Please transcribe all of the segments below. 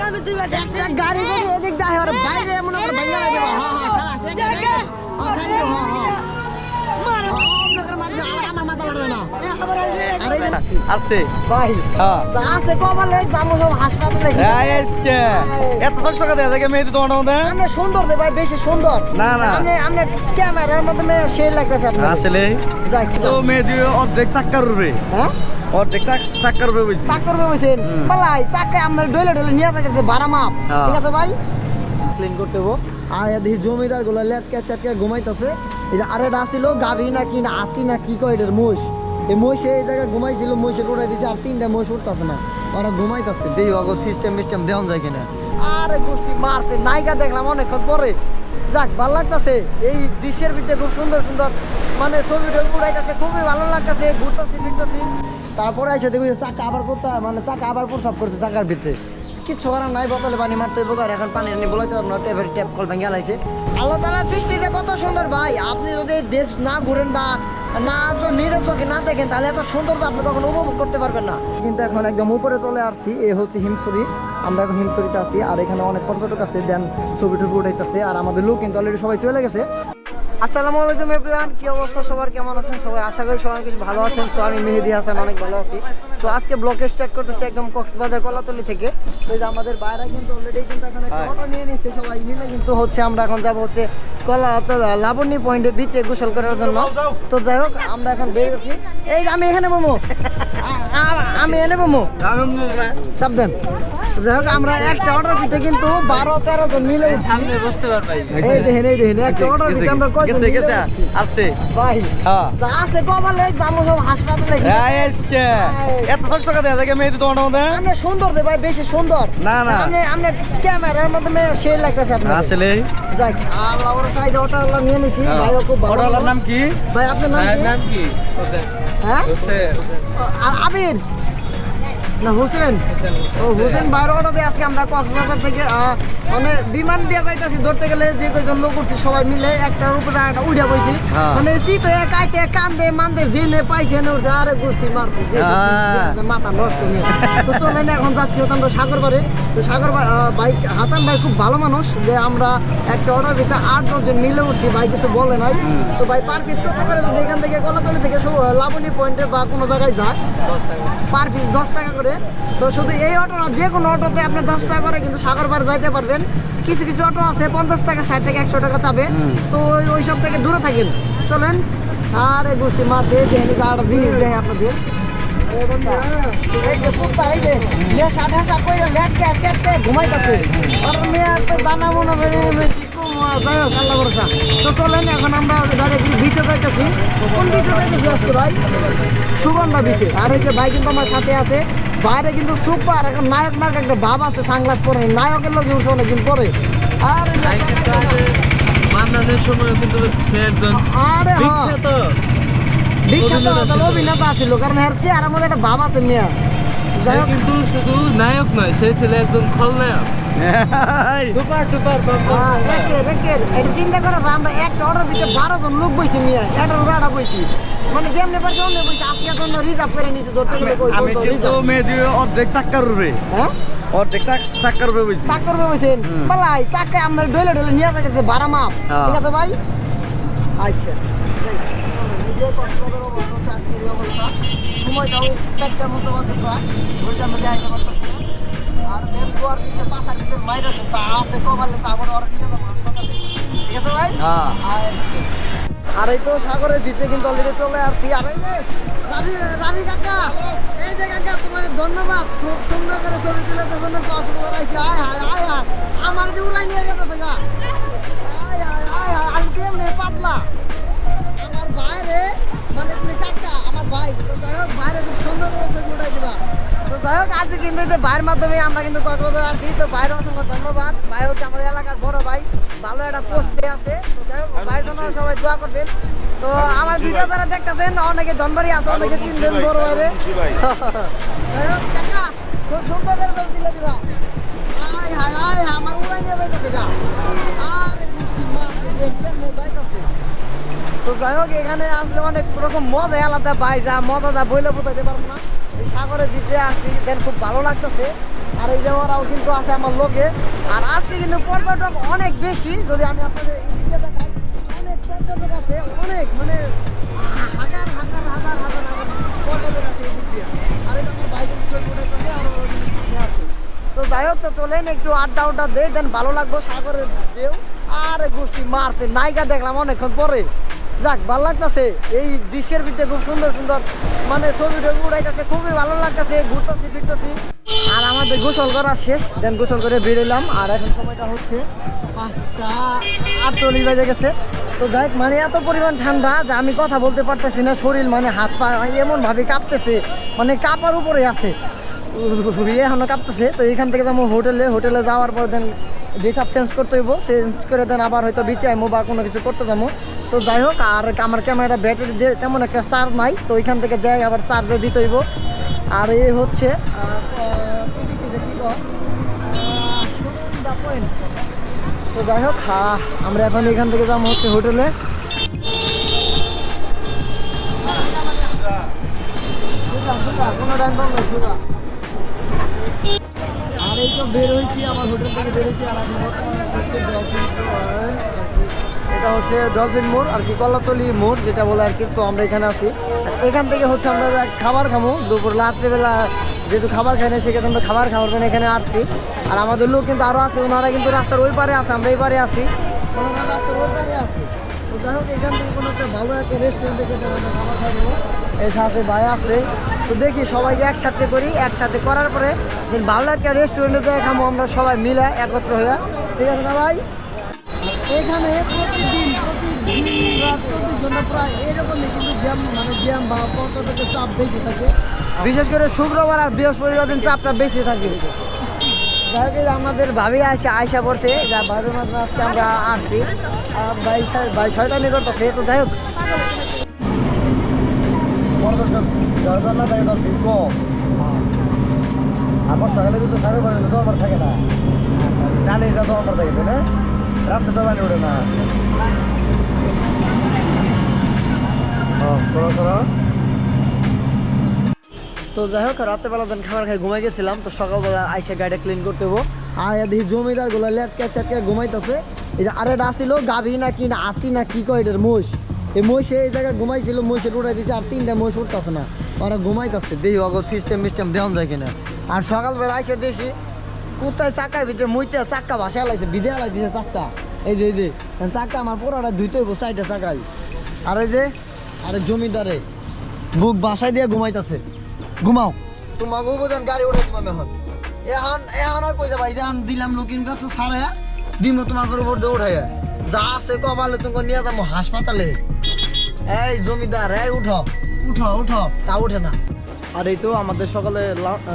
আমি দুইবার দেখছি। গাড়ি এদিক দিয়ে আর বাইরে এমন করে ভেঙে লাগে। হ্যাঁ হ্যাঁ সারা সে হ্যাঁ হ্যাঁ। আসছে। ভাই হ্যাঁ। আছে কবালে যাব সব হাসপাতালে। আজকে এত ছশো টাকা দেওয়া থাকে মেয়ে তোমার মধ্যে? আমরা সুন্দর রে ভাই বেশি সুন্দর। না, না। আপনি আপনি ক্যামেরার মাধ্যমে সেই লাগতেছে আপনার আসলে। যাই তো মেয়ে দিয়ে অর্ধেক চাক্কার রূপে হ্যাঁ? অর্ধেক চাক- চাক্কার রূপে বুঝছি চাক করবে বলছেন। পালাই চাকে আপনার ডইলে ডইলে নিয়ে যাচ্ছে বারা মাপ হ্যাঁ। ঠিক আছে ভাই? ক্লিন করতে হব। আর দেখি জমিদারগুলো লেটকে চেটকে ঘুমাইতেছে। এটা আরে আসছিল গাভী না কি না আতি না কি কয় এটার মোষ এই মহিষে এই জায়গায় ঘুমাইছিল মহিষে উঠাই দিছে আর তিনটা মহিষ উঠতেছে না। ওরা ঘুমাইতেছে। দেই অগল সিস্টেম মিস্টেম দেওয়া যায় কিনা? আরে গোষ্ঠী মারতে নায়িকা দেখলাম অনেকক্ষণ পরে। যাক ভালো লাগতেছে। এই দৃশ্যের ভিতরে খুব সুন্দর সুন্দর মানে ছবি টবি উড়াইতেছে খুবই ভালো লাগতেছে ঘুরতেছি ফিরতেছি। তারপরে এসে দেখি চাকা আবার করতে মানে চাকা আবার প্রসাব করছে চাকার ভিতরে। কিচ্ছু করার নাই বোতলে পানি মারতে হইব আর এখন পানি নিয়ে বলাইতে পারব না টেপের ট্যাপ কল ভেঙে লাইছে আল্লাহ তালার সৃষ্টিতে কত সুন্দর ভাই আপনি যদি এই দেশ না ঘুরেন বা না তো নিজের চোখে না দেখেন তাহলে এত সুন্দর তো আপনি কখনো উপভোগ করতে পারবেন না। কিন্তু এখন একদম উপরে চলে আসছি এ হচ্ছে হিমছড়ি। আমরা এখন হিমছড়িতে আছি আর এখানে অনেক পর্যটক আছে দেন ছবি টবি উঠাইতেছে আর আমাদের লোক কিন্তু অলরেডি সবাই চলে গেছে। আসসালামু আলাইকুম এভরিওয়ান কি অবস্থা সবার? কেমন আছেন সবাই? আশা করি সবাই কিছু ভালো আছেন সো আমি মেহেদি হাসান অনেক ভালো আছি। সো আজকে ব্লগে স্টার্ট করতেছি একদম কক্সবাজার কলাতলি থেকে। এই যে আমাদের বাইরে কিন্তু অলরেডি কিন্তু এখন একটা অটো নিয়ে নিচ্ছে সবাই মিলে কিন্তু হচ্ছে আমরা এখন যাব হচ্ছে কলা লাবণী পয়েন্টে বিচে গোসল করার জন্য। তো যাই হোক আমরা এখন বের হচ্ছি। এই আমি এখানে মোমো। আমি এনে মোমো। সাবধান। যাই হোক আমরা একটা অর্ডার দিতে কিন্তু বারো তেরো জন মিলে। সামনে বসতে পারবাই এই দেখেন এই দেখেন একটা অর্ডার দিতে আমরা কয়জন গেছে গেছে আসছে। ভাই হ্যাঁ। আছে কবালে যাব সব হাসপাতালে। আজকে এত টাকা দেওয়া থাকে মেয়ে তোমার মধ্যে আমরা সুন্দর দে ভাই বেশি সুন্দর। না, না। আপনি আপনি ক্যামেরার মাধ্যমে সেই লাগতেছে আপনার আসলে যাক আমরা ওর সাইড অটো নিয়ে নিছি। হ্যাঁ। ভাই খুব ভালো। অটোওয়ালার নাম কি? ভাই আপনার নাম কি? কি? হ্যাঁ? আ- আবির। না হোসেন? ও হোসেন অটোতে আজকে আমরা কক্সবাজার থেকে মানে বিমান দিয়ে যাইতেছি ধরতে গেলে যে কয়জন লোক করছি সবাই মিলে একটার উপরে একটা উঠে বইছি। হ্যাঁ। মানে শীত হয়ে কাইতে কান্দে মান্দে জেনে পাইছে নে উঠছে আরে গোষ্ঠী মারছে হ্যাঁ। মাথা নষ্ট নিয়ে তো চলেন এখন যাচ্ছি তো সাগর তো সাগর ভাই হাসান ভাই খুব ভালো মানুষ যে আমরা একটা অর্ডার দিতে আট দশজন মিলে উঠছি ভাই কিছু বলে নাই। তো ভাই পার পিস কত করে যদি এখান থেকে কলাতলি থেকে লাবণী পয়েন্টে বা কোনো জায়গায় যায় পার পিস দশ টাকা করে। তো শুধু এই অটো না যে কোনো অটোতে আপনি দশ টাকা করে কিন্তু সাগর পার যাইতে পারবেন। কিছু কিছু অটো আছে পঞ্চাশ টাকা ষাট টাকা একশো টাকা চাবে। তো ওই- সব থেকে দূরে থাকেন। চলেন। আর এই গোষ্ঠী মার দিয়ে আর জিনিস দেয় আপনাদের। এই যে কুত্তা এই যে মেয়ে সাড়ে হাসা করে লেটকে চেটকে ঘুমাইতেছে। আর মেয়ে তো দানা মনে যাই হোক আল্লাহ ভরসা। তো চলেন এখন আমরা ডাইরেক্টলি বিচে যাইতেছি। কোন বিচে যাইতেছি আজকে ভাই? সুগন্ধা বিচে আর এই যে ভাই কিন্তু আমার সাথে আছে। বাইরে কিন্তু সুপার এখন নায়ক নায়ক একটা ভাব আছে সানগ্লাস পরে। নায়কের লোক উঠছে অনেকদিন পরে। আর মান্নানের সময় কিন্তু সে একজন আরে বিখ্যাত। বিখ্যাত অভিনেতা ছিল। কারণ এর চেহারার মধ্যে একটা ভাব আছে মেয়া। কিন্তু শুধু নায়ক নয় সে ছিল একজন খলনায়ক। সুপার। এটা চিন্তা করো আমরা একটা অর্ডার দিতে বারো জন লোক বইছি মিয়া একটা বইছি। মানে যেমনি পারছে অমনি বইছি জন্য রিজার্ভ করে নিছি ধরতে গেলে কই আমি কিন্তু reserve। অর্ধেক চাক্কার হ্যাঁ? অর্ধেক চাক্কার রূপে বুঝছি চাক করবে বইছেন? আমরা ডইলে ডইলে নিয়ে যাচ্ছে মাপ। হ্যাঁ। ঠিক আছে ভাই? আচ্ছা। নিজে অবস্থা আজকের অবস্থা? সময়টাও চারটার মতো বাজে প্রায় আইতে পারতেছি না। আর হ্যাঁ। আর এই তো সাগরের ভিতরে কিন্তু অলরেডি চলে আসছি। আর এই যে রাবি রাবি কাকা এই যে কাকা তোমার ধন্যবাদ। খুব সুন্দর করে ছবি তুলে তো জন্য কক্সবাজার আয় হায় আয় হায় আমার যে উড়াই নিয়ে গা আয় হায় আয় হায় আমি কেমনে পাতলা। আমার বাইরে মানে তুমি কাকা আমার ভাই। তো যাই হোক বাইরে খুব সুন্দর করে ছবি উঠাই দিবা। তো যাই হোক আজকে কিন্তু যে ভাইয়ের মাধ্যমে আমরা কিন্তু কক্সবাজার তো ভাইয়ের অসংখ্য ধন্যবাদ। ভাই হচ্ছে আমাদের এলাকার বড় ভাই ভালো একটা পোস্টে আছে। তো যাই হোক ভাইয়ের জন্য সবাই দোয়া করবেন। তো আমার ভিডিও যারা দেখতেছেন অনেকে জন্মারি আছে অনেকে চিনবেন বড় ভাইরে। যাই হোক খুব সুন্দর করে ছবি তুলে দিবা আয় হায় আয় আমার উড়াই নিয়ে যাইতেছে গা। আরে মুশকিল মাছ দেখতে মোবাইল তো যাই হোক এখানে আসলে অনেক রকম মজা আলাদা পাই যা মজা যা বইলে বোঝাতে পারব না। এই সাগরের ভিতরে আসছি দেন খুব ভালো লাগতেছে। আর এই যে কিন্তু আছে আমার লোকে আর আজকে কিন্তু পর্যটক অনেক বেশি। যদি আমি আপনাদের দেখাই, অনেক পর্যটক আছে, অনেক মানে হাজার হাজার হাজার হাজার পর্যটক আছে দিয়ে। আর এটা আমার তো যাই হোক, তো চলেন একটু আড্ডা উড্ডা দেই, দেন ভালো লাগবো সাগরের ঢেউ। আর গোষ্ঠী মারতে, নায়িকা দেখলাম অনেকক্ষণ পরে। যাক, ভালো লাগতেছে। এই দৃশ্যের ভিতরে খুব সুন্দর সুন্দর মানে ছবি টবি উড়াইতেছে, খুবই ভালো লাগতেছে, ঘুরতেছি, ফিরতেছি। আর আমাদের গোসল করা শেষ, দেন গোসল করে বেরোলাম। আর এখন সময়টা হচ্ছে পাঁচটা আটচল্লিশ বেজে গেছে। তো যাই মানে এত পরিমাণ ঠান্ডা যে আমি কথা বলতে পারতেছি না, শরীর মানে হাত পা এমনভাবে কাঁপতেছে মানে কাঁপার উপরে আছে। এখনও কাঁপতেছে। তো এখান থেকে যাব হোটেলে। হোটেলে যাওয়ার পর দেন আপ চেঞ্জ করতে হইব। চেঞ্জ করে দেন আবার হয়তো বিচে আইমো বা কোনো কিছু করতে যাব। তো যাই হোক, আর আমার ক্যামেরা ব্যাটারি যে তেমন একটা চার্জ নাই, তো ওইখান থেকে যাই আবার চার্জও দিতে হইব। আর এই হচ্ছে। তো যাই হোক আমরা এখন এখান থেকে যাব হচ্ছে হোটেলে। কোনো বন্ধ সুগা আর এই তো বের হয়েছি, আমার হোটেল থেকে বের হয়েছি, আর মোড়। এটা হচ্ছে ডলফিন মোড় আর কি কলাতলি মোড় যেটা বলে আর কি, তো আমরা এখানে আছি। এখান থেকে হচ্ছে আমরা খাবার খাব দুপুর, রাত্রেবেলা যেহেতু খাবার খাই না, সেক্ষেত্রে আমরা খাবার খাওয়ার জন্য এখানে আসছি। আর আমাদের লোক কিন্তু আরও আছে, ওনারা কিন্তু রাস্তার ওই পারে আছে, আমরা এই পারে আছি। রাস্তার ওই পারে আছে। তো যাই হোক, এখান থেকে কোনো একটা ভালো একটা রেস্টুরেন্ট থেকে আমরা খাবার খাব। এর সাথে ভাই আছে। তো দেখি সবাইকে একসাথে করি, একসাথে করার পরে ভালো একটা রেস্টুরেন্টে যাই খাব আমরা সবাই মিলে একত্র হয়ে। ঠিক আছে না ভাই? এখানে প্রতিদিন প্রতিদিন রাত চব্বিশ ঘণ্টা প্রায় এরকমই কিন্তু জ্যাম মানে জ্যাম বা পর্যটকের চাপ বেশি থাকে। বিশেষ করে শুক্রবার আর বৃহস্পতিবার দিন চাপটা বেশি থাকে। আমাদের ভাবি আসে আয়সা পড়ছে। যা ভাবির আজকে আমরা আসছি। ভাই ভাই শয়তানি করতেছে, তো যাই হোক। আমার সকালে কিন্তু সাড়ে বারো দরবার থাকে না জানি দরবার থাকে না রাত্রে তো ওঠে না তো যাই হোক, রাত্রেবেলা দিন খাবার খাই, ঘুমাই গেছিলাম, তো সকালবেলা আইসা গাড়িটা ক্লিন করতে হব। আর দেখি জমিদারগুলো লেটকে চেটকে ঘুমাইতেছে। এটা আরে এটা আসছিল গাভী না কি না আতি না কি কয় এটার মোষ? এই মহিষে এই জায়গায় ঘুমাইছিল মহিষের উঠাই দিয়েছে আর তিনটা মহিষ উঠতেছে না। ওরা ঘুমাইতেছে। দেখি অগর সিস্টেম মিস্টেম দেওয়া যায় কিনা। আর সকালবেলা আইসা দেখি কোথায় চাকার ভিতরে মুইতে চাক্কা ভাসা লাগছে বিদে লাগছে চাক্কা। এই যে এই যে চাক্কা আমার পুরোটা ধুইতে হইব সাইডে চাকাই আর এই যে আরে জমিদারে বুক বাসায় দিয়ে ঘুমাইতেছে। ঘুমাও। তোমাকে উপজন গাড়ি উঠে তোমার এখন। এখন এখন আর কই যাবা? এই যে আন দিলাম লুকিং গ্লাস সারে দিমো তোমাকে উপর দিয়ে উঠাই যা আছে কপালে তুমি নিয়ে যাব হাসপাতালে। এই জমিদার, এই উঠো। উঠো উঠো। তা উঠে না। আর এই তো আমাদের সকালে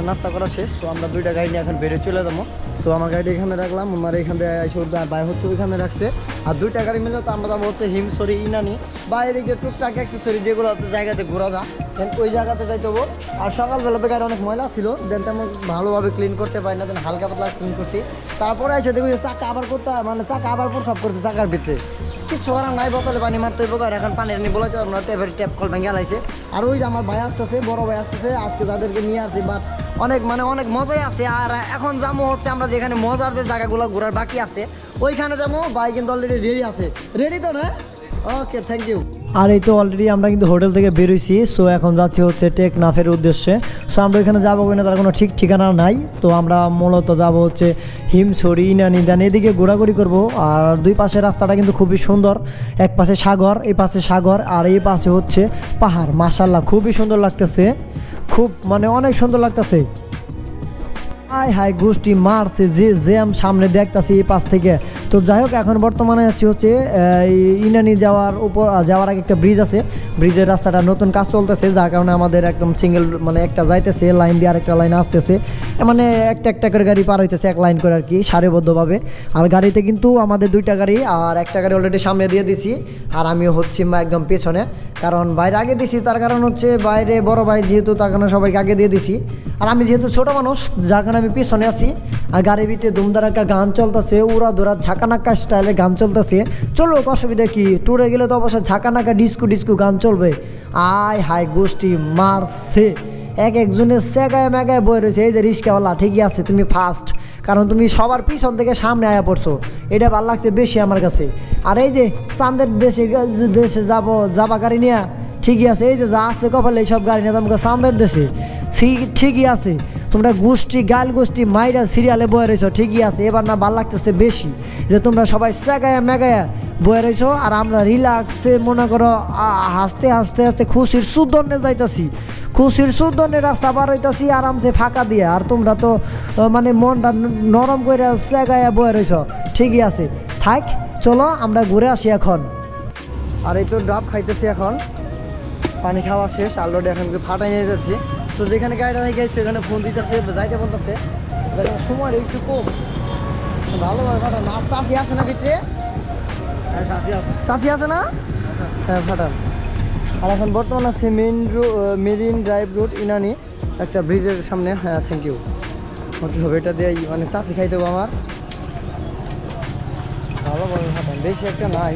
নাস্তা করা শেষ, তো আমরা দুইটা গাড়ি নিয়ে এখন বেড়ে চলে যাব। তো আমার গাড়ি এখানে রাখলাম, আমার এখান থেকে হচ্ছে ওইখানে রাখছে। আর দুইটা গাড়ি মিলে তো আমরা যাব হচ্ছে হিমসরি ইনানি বা এদিকে টুকটাক অ্যাক্সেসরি যেগুলো হচ্ছে জায়গাতে ঘোরা যা দেন ওই জায়গাতে যাইতে হব। আর সকালবেলা তো গাড়ি অনেক ময়লা ছিল, দেন তেমন ভালোভাবে ক্লিন করতে পারি না, দেন হালকা পাতলা ক্লিন করছি। তারপরে এসে দেখি চাকা আবার করতে মানে চাকা আবার প্রসাব করছে চাকার ভিতরে। কিচ্ছু করার নাই, বোতলে পানি মারতে হইব আর এখন পানির নিয়ে পারব না ট্যাপের ট্যাপ কল ভেঙে লাইছে। আর ওই যে আমার ভাই আসতেছে, বড় ভাই আসতেছে, আজকে যাদেরকে নিয়ে আসি বাট অনেক মানে অনেক মজাই আছে। আর এখন যাব হচ্ছে আমরা যেখানে মজার যে জায়গাগুলো ঘোরার বাকি আছে, ওইখানে যাব। ভাই কিন্তু রেডি আছে। রেডি তো, না? ওকে থ্যাংক ইউ আর এই তো অলরেডি আমরা কিন্তু হোটেল থেকে বেরোইছি সো এখন যাচ্ছি হচ্ছে টেকনাফের উদ্দেশ্যে। সো আমরা এখানে যাব কিনা তার কোনো ঠিক ঠিকানা নাই, তো আমরা মূলত যাব হচ্ছে হিমছড়ি, ইনানি দান এদিকে ঘোরাঘুরি করব। আর দুই পাশে রাস্তাটা কিন্তু খুবই সুন্দর, এক পাশে সাগর এই পাশে সাগর, আর এই পাশে হচ্ছে পাহাড়। মাসাল্লাহ খুবই সুন্দর লাগতেছে। খুব মানে অনেক সুন্দর লাগতেছে। হাই হাই, গোষ্ঠী মারছে, যে জ্যাম সামনে দেখতাছি এই পাশ থেকে। তো যাই হোক, এখন বর্তমানে আছি হচ্ছে ইনানি যাওয়ার উপর যাওয়ার আগে একটা ব্রিজ আছে। ব্রিজের রাস্তাটা নতুন কাজ চলতেছে, যার কারণে আমাদের একদম সিঙ্গেল মানে একটা যাইতেছে লাইন দিয়ে আরেকটা লাইন আসতেছে। মানে একটা একটা করে গাড়ি পার হইতেছে এক লাইন করে আর কি, সারিবদ্ধভাবে। আর গাড়িতে কিন্তু আমাদের দুইটা গাড়ি, আর একটা গাড়ি অলরেডি সামনে দিয়ে দিছি, আর আমি হচ্ছি একদম পেছনে। কারণ বাইরে আগে দিছি, তার কারণ হচ্ছে বাইরে বড় ভাই যেহেতু, তার কারণে সবাইকে আগে দিয়ে দিছি। আর আমি যেহেতু ছোট মানুষ, যার কারণে আমি পিছনে আছি। আর গাড়ির ভিতরে একটা গান চলতেছে উড়া ধরা ঝাঁকানাক্কা স্টাইলে গান চলতেছে। চলো অসুবিধা কি? ট্যুরে গেলে তো অবশ্যই ঝাঁকানাক্কা ডিস্কো ডিস্কো গান চলবে। আয় হাই গোষ্ঠী মারছে। এক একজনের সেগায় মেগায় বয়ে রয়েছে। এই যে রিস্কাওয়ালা ঠিকই আছে, তুমি ফার্স্ট কারণ তুমি সবার পিছন থেকে সামনে আয়া পড়ছো। এটা ভালো লাগছে বেশি আমার কাছে। আর এই যে চান্দের দেশে দেশে যাব, যাবা গাড়ি নিয়ে ঠিকই আছে, এই যে যা আছে কপালে এইসব গাড়ি নিয়ে তোমাকে চান্দের দেশে। ঠিক, ঠিকই আছে, তোমরা গোষ্ঠী, গাল গোষ্ঠী মাইরা সিরিয়ালে বয়ে রয়েছো, ঠিকই আছে, এবার না ভালো লাগতেছে বেশি যে তোমরা সবাই সেগায়া মেগায়া বয়ে রয়েছো, আর আমরা রিল্যাক্সে মনে করো হাসতে হাসতে হাসতে খুশির সুদর্ণে যাইতাছি। খুশির সুদর্ণে রাস্তা পার হইতাছি আরামসে ফাঁকা দিয়ে, আর তোমরা তো মানে মনটা নরম করে সেগায়া বয়ে রয়েছ, ঠিকই আছে। থাক, চলো আমরা ঘুরে আসি এখন। আর এই তো ডাব খাইতেছি এখন। পানি খাওয়া শেষ অলরেডি এখন ফাটাই নিয়ে যাচ্ছি। তো যেখানে গাড়িটা নিয়ে রেখে সেখানে ফোন দিতেছে যাইতে বলতেছে। সময় একটু কম। ভালোভাবে ফাটান আর চাষি আছে না ভিতরে? চাষি আছে। না? হ্যাঁ ফাটান আর এখন বর্তমান আছে main marine drive road Inani একটা ব্রিজের সামনে। হ্যাঁ থ্যাংক ইউ হবে এটা দিয়ে মানে চাষি খাইতে হবে আমার। ভালোভাবে ফাটান বেশি একটা নাই।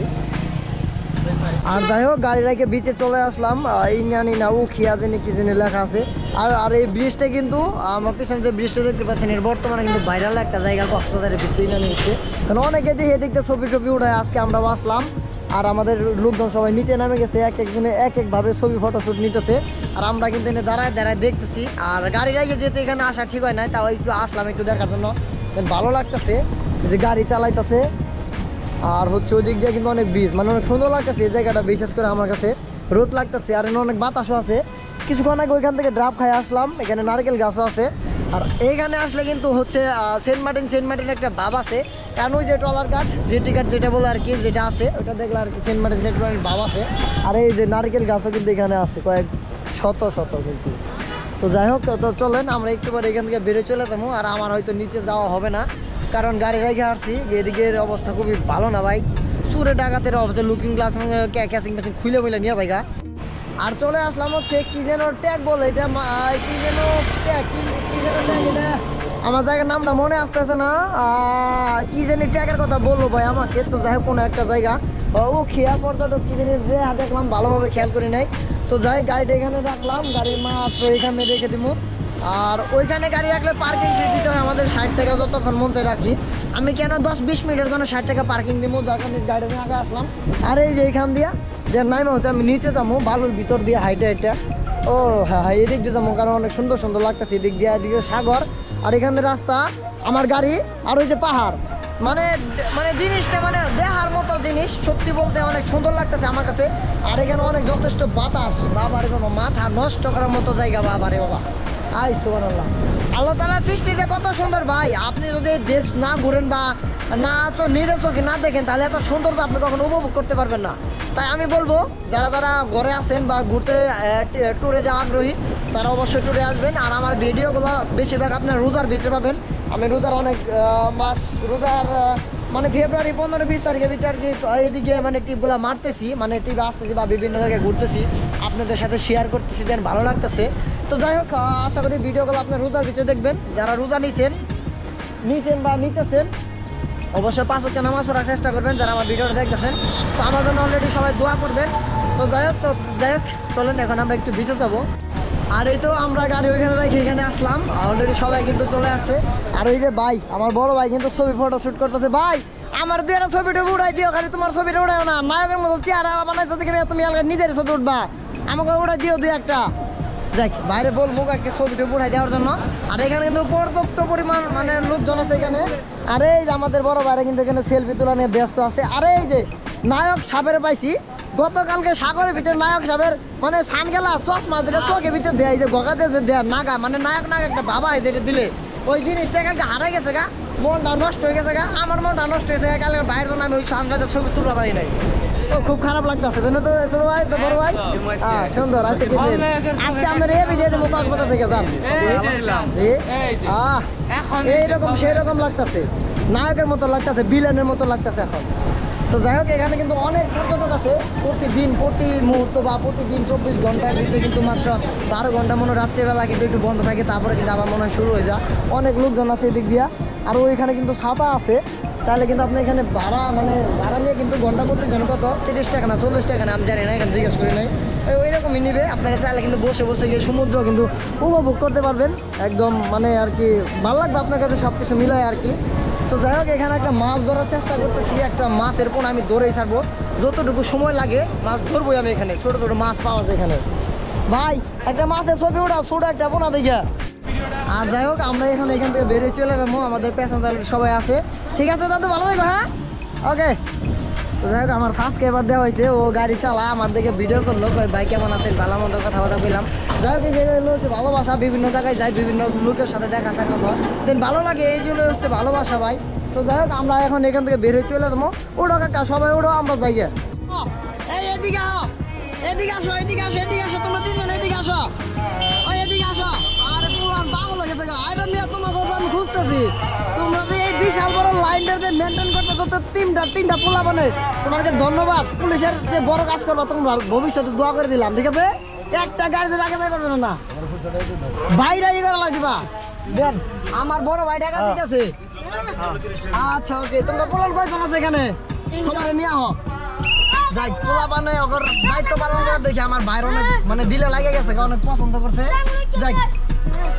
আর যাই হোক, গাড়ি রেখে বিচে চলে আসলাম। ইনানি না উখিয়া জানি কি জানি লেখা আছে। আর আর এই ব্রিজটা কিন্তু, আমার পিছনে যে ব্রিজটা দেখতে পাচ্ছেন, এর বর্তমানে কিন্তু ভাইরাল একটা জায়গা কক্সবাজারের ভিতরে ইনানি হচ্ছে। কারণ অনেকে দেখে এদিকটা ছবি টবি উঠায়, আজকে আমরা আসলাম। আর আমাদের লোকজন সবাই নিচে নামে গেছে, এক একজনে এক একভাবে ছবি ফটোশ্যুট নিতেছে। আর আমরা কিন্তু এনে দাঁড়ায় দাঁড়ায় দেখতেছি। আর গাড়ি রেখে যেহেতু এখানে আসা ঠিক হয় না তাও একটু আসলাম একটু দেখার জন্য। ভালো লাগতেছে যে গাড়ি চালাইতেছে। আর হচ্ছে ওই দিক দিয়ে কিন্তু অনেক ব্রিজ মানে অনেক সুন্দর লাগতেছে এই জায়গাটা, বিশেষ করে আমার কাছে। রোদ লাগতেছে, আর এখানে অনেক বাতাসও আছে। কিছুক্ষণ আগে ওইখান থেকে ড্রাপ খাই আসলাম, এখানে নারকেল গাছও আছে। আর এইখানে আসলে কিন্তু হচ্ছে সেন্ট মার্টিন সেন্ট মার্টিন একটা ভাব আছে। কেন যে ট্রলার গাছ জেটি গাছ যেটা বলে আর কি, যেটা আছে, ওটা দেখলে আর কি সেন্ট মার্টিন সেন্ট মার্টিন ভাব আছে। আর এই যে নারকেল গাছও কিন্তু এখানে আছে, কয়েক শত শত কিন্তু। তো যাই হোক, তো চলেন, আমরা একটু পরে এখান থেকে বেরোয় চলে যাব। আর আমার হয়তো নিচে যাওয়া হবে না। কারণ গাড়ি রেখে আসছি যে এদিকের অবস্থা খুবই ভালো না ভাই। চুরে ডাকাতের অবস্থা লুকিং গ্লাস ক্যাসিং মেসিং খুলে বলে নিয়ে জায়গা আর চলে আসলাম হচ্ছে, কি যেন ট্যাগ বলে এটা কি যেন ট্যাগ কি যেন ট্যাগ এটা। আমার জায়গার নামটা মনে আসতেছে না কি জানি ট্যাগের কথা বলল ভাই আমাকে, তো যাই কোনো একটা জায়গা। ও খেয়া পর্যটক কি জানি যে, দেখলাম, ভালোভাবে খেয়াল করি নাই। তো যাই, গাড়িটা এখানে রাখলাম, গাড়ির মাত্র এখানে রেখে দিব আর ওইখানে গাড়ি রাখলে পার্কিং ফি দিতে হয় আমাদের ষাট টাকা যতক্ষণ মন রাখি। আমি কেন দশ বিশ মিনিটের জন্য ষাট টাকা পার্কিং দিব কারণে গাড়ি নিয়ে আগে আসলাম। আর এই যে এইখান দিয়া, যে নাইমা হচ্ছে, আমি নিচে যাব বালুর ভিতর দিয়ে হাইটে হাইটে। ও হ্যাঁ হ্যাঁ এদিক দিয়ে যাব কারণ অনেক সুন্দর সুন্দর লাগতেছে। এদিক দিয়ে এদিকে সাগর, আর এখান দিয়ে রাস্তা, আমার গাড়ি, আর ওই যে পাহাড়। মানে মানে জিনিসটা মানে দেহার মতো জিনিস, সত্যি বলতে অনেক সুন্দর লাগতেছে আমার কাছে। আর এখানে অনেক যথেষ্ট বাতাস বাবা রে বাবা মাথা নষ্ট করার মতো জায়গা বাবারে বাবা। আই, সুবহানাল্লাহ। আল্লাহ তাআলার সৃষ্টিতে কত সুন্দর ভাই। আপনি যদি দেশ না ঘুরেন বা না তো নিজের চোখে না দেখেন, তাহলে এত সৌন্দর্য আপনি কখনো উপভোগ করতে পারবেন না। তাই আমি বলব, যারা যারা ঘরে আছেন বা ঘুরতে ট্যুরে যাওয়া আগ্রহী, তারা অবশ্যই ট্যুরে আসবেন। আর আমার ভিডিওগুলো বেশিরভাগ আপনার রোজার ভিতরে পাবেন। আমি রোজার অনেক মাস, রোজার মানে ফেব্রুয়ারি পনেরো বিশ তারিখের ভিতরে কি এদিকে মানে টিপগুলো মারতেছি মানে টিপ আসতেছি বা বিভিন্ন জায়গায় ঘুরতেছি, আপনাদের সাথে শেয়ার করতেছি দেন ভালো লাগতেছে। তো যাই হোক আশা করি ভিডিওগুলো আপনার রোজার ভিতরে দেখবেন। যারা রোজা নিছেন নিছেন বা নিতেছেন, অবশ্যই পাঁচ হচ্ছে নামাজ পড়ার চেষ্টা করবেন যারা আমার ভিডিওটা দেখতেছেন। তো আমার জন্য অলরেডি সবাই দোয়া করবেন। তো যাই হোক, তো যাই হোক, চলেন, এখন আমরা একটু ভিতরে যাব। আর এই তো আমরা গাড়ি ওইখানে রেখে এখানে আসলাম। অলরেডি সবাই কিন্তু চলে আসছে। আর ওই যে ভাই, আমার বড় ভাই কিন্তু ছবি ফটো শুট করতেছে। ভাই, আমার দুই একটা ছবিটা উড়াই দিও, খালি তোমার ছবিটা উড়াই না। নায়কের মতো চেহারা বানাইছো দেখে তুমি নিজের ছবি উঠবা। আমাকে উড়াই দিও দুই একটা। যাক, বাইরে বল মুখ একটা ছবিটা উঠাই দেওয়ার জন্য। আর এখানে কিন্তু পর্যাপ্ত পরিমাণ মানে লোকজন আছে এখানে। আর এই যে আমাদের বড় বাইরে কিন্তু এখানে সেলফি তোলা নিয়ে ব্যস্ত আছে। আর এই যে নায়ক সাপের পাইছি গতকালকে সাগরের ভিতরে নায়ক সাহেবের মানে সান গেলা চশমা দিলে চোখের ভিতরে দেয় এই যে গগাতে যে দেয় নাগা মানে নায়ক নায়ক একটা বাবা হয় যেটা দিলে, ওই জিনিসটা এখানকে হারাই গেছে গা, মনটা নষ্ট হয়ে গেছে গা, আমার মনটা নষ্ট হয়েছে কালকে বাইরে জন্য আমি ওই সানরাইজের ছবি তুলতে পারি নাই। খুব খারাপ লাগতেছে তাই তো ছোট ভাই, তো বড় ভাই? হ্যাঁ সুন্দর, আজকে আজকে আমাদের এ ভিডিও দেবো কক্সবাজার থেকে, যান। এইরকম সেই রকম লাগতেছে। নায়কের মতো লাগতেছে বিলেনের মতো লাগতেছে এখন। তো যাই হোক, এখানে কিন্তু অনেক পর্যটক আছে। প্রতিদিন, প্রতি মুহূর্ত বা প্রতিদিন চব্বিশ ঘণ্টার ভিতরে কিন্তু মাত্র বারো ঘণ্টা মনে রাত্রিবেলা কিন্তু একটু বন্ধ থাকে। তারপরে কিন্তু আবার মনে হয় শুরু হয়ে যায়। অনেক লোকজন আছে এদিক দিয়া। আর ওইখানে কিন্তু ছাপা আছে। চাইলে কিন্তু আপনি এখানে ভাড়া মানে ভাড়া নিয়ে কিন্তু ঘণ্টা প্রতি ঘণ্টা কত? তিরিশ টাকা না চল্লিশ টাকা না, আমি জানি না, এখানে জিজ্ঞেস করি নাই। ওই রকমই নিবে। আপনাকে চাইলে কিন্তু বসে বসে গিয়ে সমুদ্র কিন্তু উপভোগ করতে পারবেন। একদম মানে আর কি, ভালো লাগবে আপনার কাছে সব কিছু মিলায় আর কি। তো যাই হোক, এখানে একটা মাছ ধরার চেষ্টা করতেছি। একটা মাছের এরপর আমি ধরেই ছাড়বো। যতটুকু সময় লাগে, মাছ ধরবো আমি এখানে। ছোট ছোট মাছ পাওয়া যায় এখানে। ভাই, একটা মাছের ছবি ওটা ছোট একটা বোনা দেখা। আর যাই হোক, আমরা এখন এখান থেকে বেরিয়ে চলে যাব। আমাদের প্যাসেঞ্জার সবাই আছে। ঠিক আছে, দাদু, ভালো থাকো হ্যাঁ? ওকে যাই হোক, আমার সাবস্ক্রাইবার দেওয়া হয়েছে, ও গাড়ি চালা, আমার দিকে ভিডিও করল ভাই, কেমন আছেন? ভালো মন্দ কথাবার্তা বললাম যাই হোক যে হচ্ছে ভালোবাসা, বিভিন্ন জায়গায় যাই, বিভিন্ন লোকের সাথে দেখা, সাক্ষাৎ হয়। দেন ভালো লাগে, এই জন্য হচ্ছে ভালোবাসা, ভাই। তো যাই হোক, আমরা এখন এখান থেকে বের হয়ে চলে যাব। ওড়ো কাকা, সবাই ওড়ো আমরা যাই। এই, এদিকে এদিকে আসো এদিকে আসো এদিকে আসো, তোমরা তিনজন এদিকে আসো। এদিকে আসো। আরে তোমাকে আমি তোমরা বিশাল বড় লাইনটা যে মেনটেন করতেছো তো তিনটা তিনটা পোলা বানে তোমাকে ধন্যবাদ। পুলিশের যে বড় কাজ করবা তোমরা ভবিষ্যতে দোয়া করে দিলাম ঠিক আছে? একটা গাড়িতে রাখে দেয় করবে না বাইরে ই করা লাগবা দেন আমার বড় ভাই ঢাকা ঠিক আছে আচ্ছা ওকে তোমরা পোলার কয়জন আছে এখানে? সবার নিয়ে আহ। যাই পোলা বানে ওর দায়িত্ব পালন করে দেখি আমার বাইরে অনেক মানে দিলে লাগে গেছে অনেক পছন্দ করছে। যাই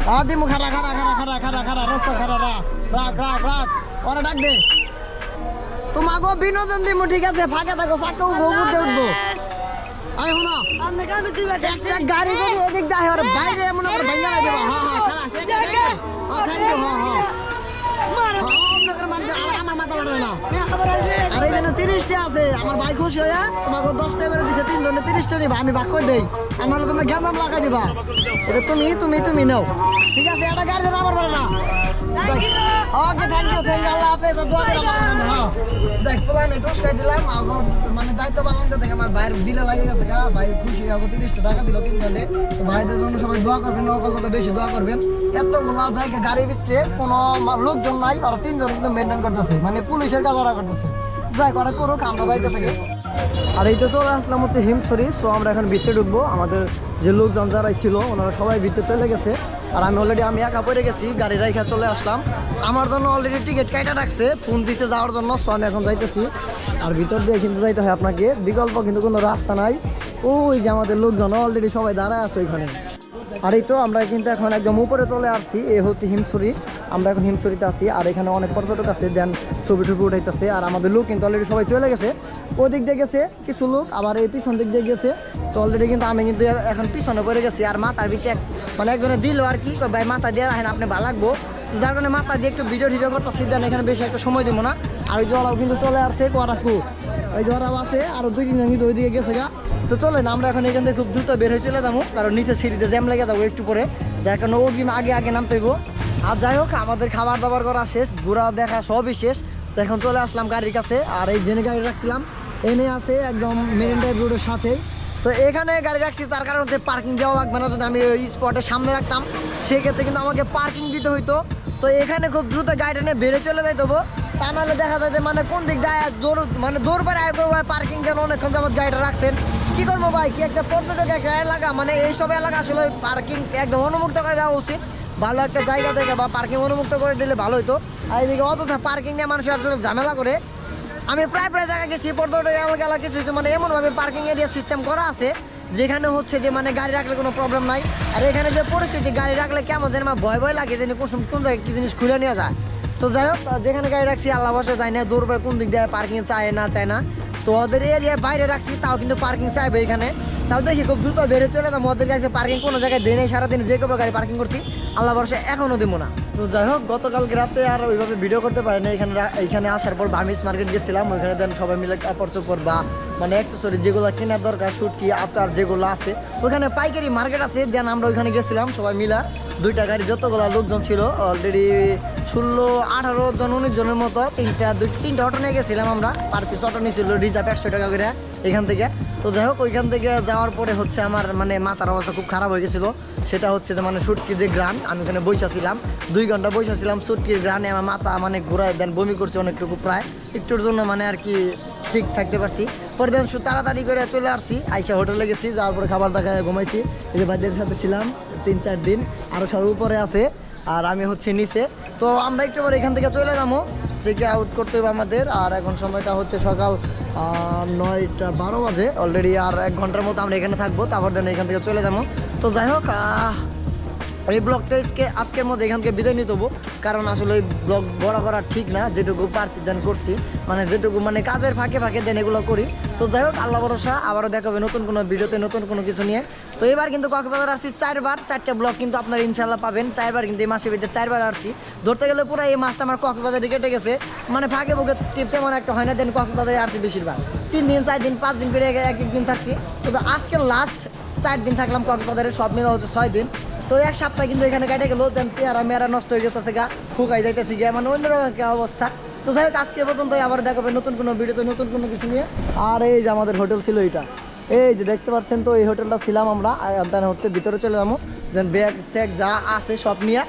আর দিমু খারা খারা খারা খারা খারা খারা রাস্তা খারা রাখ রাখ রাখ রাখ। ওরা ডাক দে। তোমাকে বিনোদন দিমু ঠিক আছে? ফাঁকা থাকো চাকা উঠবো। উঠতে উঠবো দুইবার দেখছি একটা গাড়ি যদি এদিক আর বাইরে মনে করে ভাঙা হ্যাঁ হ্যাঁ সারা হ্যাঁ হ্যাঁ মারো হ্যাঁ, আপনাদের মানে আমার মাথা লাগবে না। আছে। আমার ভাই খুশি হয়ে তোমাকে দশটা করে দিছে তিনজনে তিরিশটা নিবা, আমি ভাগ করে দেই। আর নাহলে তোমরা জ্ঞান লাগাই দিবা। তুমি তুমি তুমি নাও। ঠিক আছে, এটা গাড়ি আমার পারে না। Okay thank you thank you আল্লাহ হাফেজ দোয়া করে আমার হ্যাঁ। দেখ দিলাম, এখন মানে দায়িত্ব আমার ভাইয়ের দিলে লাগে গেছে গা, ভাই খুশি টাকা দিল তিনজনে তো ভাইদের জন্য সবাই দোয়া করবেন, নকল কত বেশি দোয়া করবেন। এতগুলো জায়গা গাড়ি কোনো লোকজন নাই, আর তিনজন মেনটেন করতেছে মানে পুলিশের কাজ করতেছে। যাই করে, করুক, আমরা থেকে। আর এই তো চলে আসলাম হচ্ছে হিমছড়ি, তো আমরা এখন ভিতরে ঢুকবো। আমাদের যে লোকজন যারা ছিল, ওনারা সবাই ভিতরে চলে গেছে। আর আমি অলরেডি আমি একা পড়ে গেছি, গাড়ি রাইখা চলে আসলাম। আমার জন্য অলরেডি টিকিট কাইটা রাখছে ফোন দিছে যাওয়ার জন্য সো আমি এখন যাইতেছি। আর ভিতর দিয়ে কিন্তু যাইতে হয় আপনাকে, বিকল্প কিন্তু কোনো রাস্তা নাই। ওই যে আমাদের লোকজন অলরেডি সবাই দাঁড়ায় আছে ওইখানে। আর এই তো আমরা কিন্তু এখন একদম উপরে চলে আসছি, এ হচ্ছে হিমছড়ি। আমরা এখন হিমছড়িতে আছি, আর এখানে অনেক পর্যটক আছে, দেন ছবি টবি উঠাইতেছে, আর আমাদের লোক কিন্তু অলরেডি সবাই চলে গেছে। ওই দিক দিয়ে গেছে কিছু লোক, আবার এই পিছন দিক দিয়ে গেছে। তো অলরেডি কিন্তু আমি কিন্তু এখন পিছনে পড়ে গেছি, আর মাথার ভিতরে মানে একজনে দিল আর কি ভাই, মাথা দিয়ে রাখেন, আপনি ভালো লাগবো। যার কারণে মাথা দিয়ে একটু ভিডিও টিডিও করতেছি, দেন এখানে বেশি একটা সময় দিব না। আর ওই জলাও কিন্তু চলে আসছে কোয়ারাকু ওই জরাও আছে, আর দুই তিনজন কিন্তু ওইদিকে গেছে গা। তো চলেন, আমরা এখন এখান থেকে খুব দ্রুত বের হয়ে চলে যাব, কারণ নিচে সিঁড়িতে জ্যাম লেগে যাব একটু পরে। যার কারণে কিন্তু আগে আগে নামতে হইব। আর যাই হোক, আমাদের খাবার দাবার করা শেষ, ঘোরা দেখা সবই শেষ। তো এখন চলে আসলাম গাড়ির কাছে, আর এই জেনে গাড়ি রাখছিলাম, এনে আছে একদম মেরিন ড্রাইভ রোডের সাথেই। তো এখানে গাড়ি রাখছি, তার কারণ হচ্ছে পার্কিং দেওয়া লাগবে না, যদি আমি ওই স্পটের সামনে রাখতাম, সেক্ষেত্রে কিন্তু আমাকে পার্কিং দিতে হইতো। তো এখানে খুব দ্রুত গাড়িটা নিয়ে বেড়ে চলে যাইতে হব তা নাহলে দেখা যায় যে মানে কোন দিক দিয়ে জোর মানে দৌড় পারে আয় করব পার্কিং কেন অনেকক্ষণ যাবত গাড়িটা রাখছেন। কি করব ভাই? কি একটা পর্যটক, একটা এলাকা মানে এইসব এলাকা আসলে পার্কিং একদম অনুমুক্ত করে দেওয়া উচিত। ভালো একটা জায়গা থেকে বা পার্কিং অনুমুক্ত করে দিলে ভালো হতো আর এদিকে অযথা পার্কিং নিয়ে মানুষ আসলে ঝামেলা করে। আমি প্রায় প্রায় জায়গায় গেছি, পর্যটক এলাকা এলাকা কিছু মানে এমনভাবে পার্কিং এরিয়া সিস্টেম করা আছে, যেখানে হচ্ছে যে মানে গাড়ি রাখলে কোনো প্রবলেম নাই। আর এখানে যে পরিস্থিতি, গাড়ি রাখলে কেমন যেন আমার ভয় ভয় লাগে, যে কোন কোন জায়গায় কি জিনিস খুলে নিয়ে যায়। তো যাই হোক যেখানে গাড়ি রাখছি, আল্লাহ বসে যায় না দূর কোন দিক দিয়ে পার্কিং চায় না চায় না। তো ওদের এরিয়ায় বাইরে রাখছি, তাও কিন্তু পার্কিং চাইবে এখানে। তাও দেখি খুব দ্রুত বেড়ে চলে যাব, ওদের কাছে পার্কিং কোনো জায়গায় দেয় নেই, সারাদিন যে কোনো গাড়ি পার্কিং করছি, আল্লাহ বর্ষে এখনও দেবো না। তো যাই হোক, গতকালকে রাতে আর ওইভাবে ভিডিও করতে পারি না এখানে এখানে আসার পর বামিস মার্কেট গেছিলাম, ওইখানে দেন সবাই মিলে কাপড় চোপড় বা মানে অ্যাক্সেসরি যেগুলো কেনার দরকার শুটকি আচার যেগুলো আছে ওইখানে পাইকারি মার্কেট আছে দেন আমরা ওইখানে গেছিলাম সবাই মিলা। দুইটা গাড়ি যতগুলো লোকজন ছিল অলরেডি ষোলো, আঠারো জন, উনিশ জনের মতো তিনটা, দুই, তিনটা অটো নিয়ে গেছিলাম আমরা। পার পিস অটো নিয়েছিল রিজার্ভ একশো টাকা করে এখান থেকে। তো যাই হোক, ওইখান থেকে যাওয়ার পরে হচ্ছে আমার মানে মাথার অবস্থা খুব খারাপ হয়ে গেছিল। সেটা হচ্ছে যে মানে সুটকি যে গ্রান, আমি ওখানে বসেছিলাম দুই ঘণ্টা বসেছিলাম সুটকির গ্রানে, আমার মাথা মানে ঘোরায় দেন, বমি করছে অনেকটুকু প্রায়। একটুর জন্য মানে আর কি ঠিক থাকতে পারছি। পরে সু- তাড়াতাড়ি করে চলে আসছি। আইসা হোটেলে গেছি, যাওয়ার পরে খাবার দাকা ঘুমাইছি। এই যে ভাইদের সাথে ছিলাম তিন, চার দিন আরও সব উপরে আছে, আর আমি হচ্ছে নিচে। তো আমরা একটু পরে এখান থেকে চলে যাব। চেক আউট করতে হবে আমাদের, আর এখন সময়টা হচ্ছে সকাল নয়টা বারো বাজে। অলরেডি আর এক ঘণ্টার মতো আমরা এখানে থাকব, তারপর দেন এখান থেকে চলে যাব। তো যাই হোক এই ব্লগটা আজকে, আজকের মধ্যে এখানকে বিদায় নিতে হব কারণ আসলে এই ব্লগ বড় করা ঠিক না, যেটুকু পারছি দেন করছি। মানে যেটুকু মানে কাজের ফাঁকে ফাঁকে দেন এগুলো করি। তো যাই হোক, আল্লাহ ভরসা, আবারও দেখাবে নতুন কোনো ভিডিওতে, নতুন কোনো কিছু নিয়ে। তো এবার কিন্তু কক্সবাজার আসছি চারবার। চারটে ব্লগ কিন্তু আপনারা ইনশাল্লাহ পাবেন। চারবার কিন্তু এই মাসের ভিতরে চারবার আসছি। ধরতে গেলে পুরো এই মাসটা আমার কক্সবাজারে কেটে গেছে। মানে ফাঁকে ফুঁকে তেমন একটা হয় না, দেন কক্সবাজারে আসছি বেশিরভাগ। তিন দিন, চার দিন, পাঁচ দিন করে এক এক দিন থাকছি। তবে আজকে লাস্ট চার দিন থাকলাম কক্সবাজারে, সব মিলে হচ্ছে ছয় দিন। তো এক সপ্তাহ কিন্তু এখানে কেটে গেলো দেন পেয়ারা মেয়ারা নষ্ট হয়ে যেতেছে গা শুকাই যাইতেছে গিয়ে মানে অন্যরকম অবস্থা। তো যাই হোক, আজকে পর্যন্ত আবার দেখাবে নতুন কোনো ভিডিওতে নতুন কোনো কিছু নিয়ে। আর এই যে আমাদের হোটেল ছিল এটা এই যে দেখতে পাচ্ছেন তো, এই হোটেলটা ছিলাম আমরা দেন হচ্ছে ভিতরে চলে যাব। দেন ব্যাগ ট্যাগ যা আছে সব নিয়ে,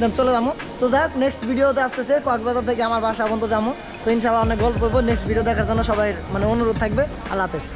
দেন চলে যাব। তো যাই হোক নেক্সট ভিডিওতে আসতেছে, কক্সবাজার থেকে আমার বাসা পর্যন্ত যাব। তো ইনশাল্লাহ অনেক গল্প করব। নেক্সট ভিডিও দেখার জন্য সবাই মানে অনুরোধ থাকবে। আল্লাহ হাফেজ।